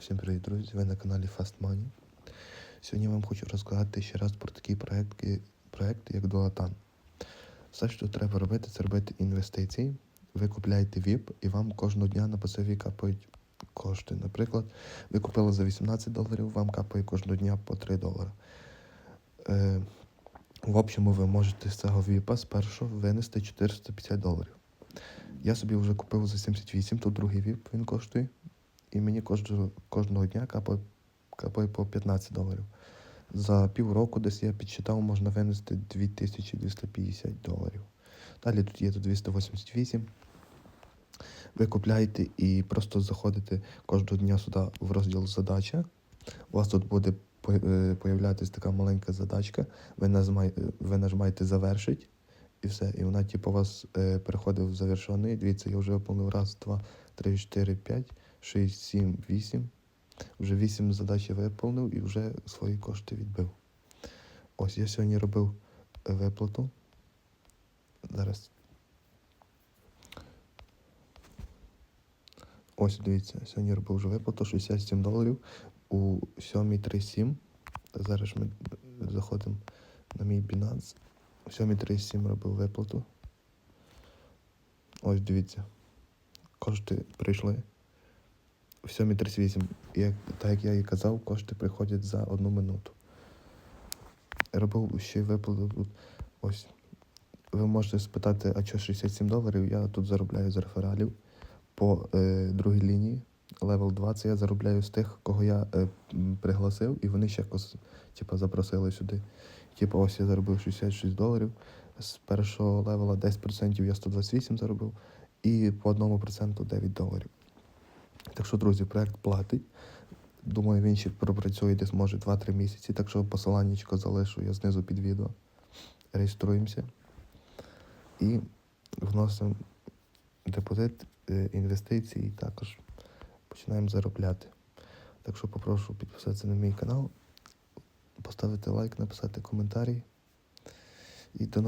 Всім привіт, друзі! Ви на каналі Fast Money. Сьогодні я вам хочу розказати ще раз про такий проект, проект як Долатан. Все, що треба робити, це робити інвестиції. Ви купляєте VIP і вам кожного дня на пасиві капають кошти. Наприклад, ви купили за 18 доларів, вам капає кожного дня по 3 долари. Е, в общому, ви можете з цього VIP спершу винести 450 доларів. Я собі вже купив за 78, тут другий VIP він коштує. І мені кожного, кожного дня капає, капає по 15 доларів. За півроку десь я підсчитав, можна винести 2250 доларів. Далі тут є тут 288. Ви купляєте і просто заходите кожного дня сюди в розділ задача. У вас тут буде е, така маленька задачка. Ви нажимаєте завершить і все. І вона, типу, у вас е, переходить в завершений. Дивіться, я вже виповнив раз, два, три, чотири, п'ять, шість, сім, вісім. Вже вісім задач виповнив і вже свої кошти відбив. Ось я сьогодні робив е, виплату. Зараз. Ось дивіться, сьогодні робив вже виплату 67 доларів у 7.37. Зараз ми заходимо на мій Binance. У 7.37 робив виплату. Ось дивіться. Кошти прийшли. У 7.38. Як, так як я і казав, кошти приходять за одну минуту. Робив ще виплату. Ось. Ви можете спитати, а що 67 доларів? Я тут заробляю з рефералів по е, другій лінії. Левел 2 це я заробляю з тих, кого я е, пригласив, і вони ще якось типу, запросили сюди. Типу, ось я заробив 66 доларів. З першого левела 10% я 128 заробив, і по 1% 9 доларів. Так що, друзі, проект платить. Думаю, він ще пропрацює десь може 2-3 місяці. Так що посиланнячко залишу я знизу під відео. Реєструємося і вносимо депозит, е, інвестиції і також починаємо заробляти. Так що попрошу підписатися на мій канал, поставити лайк, написати коментарі. І до нових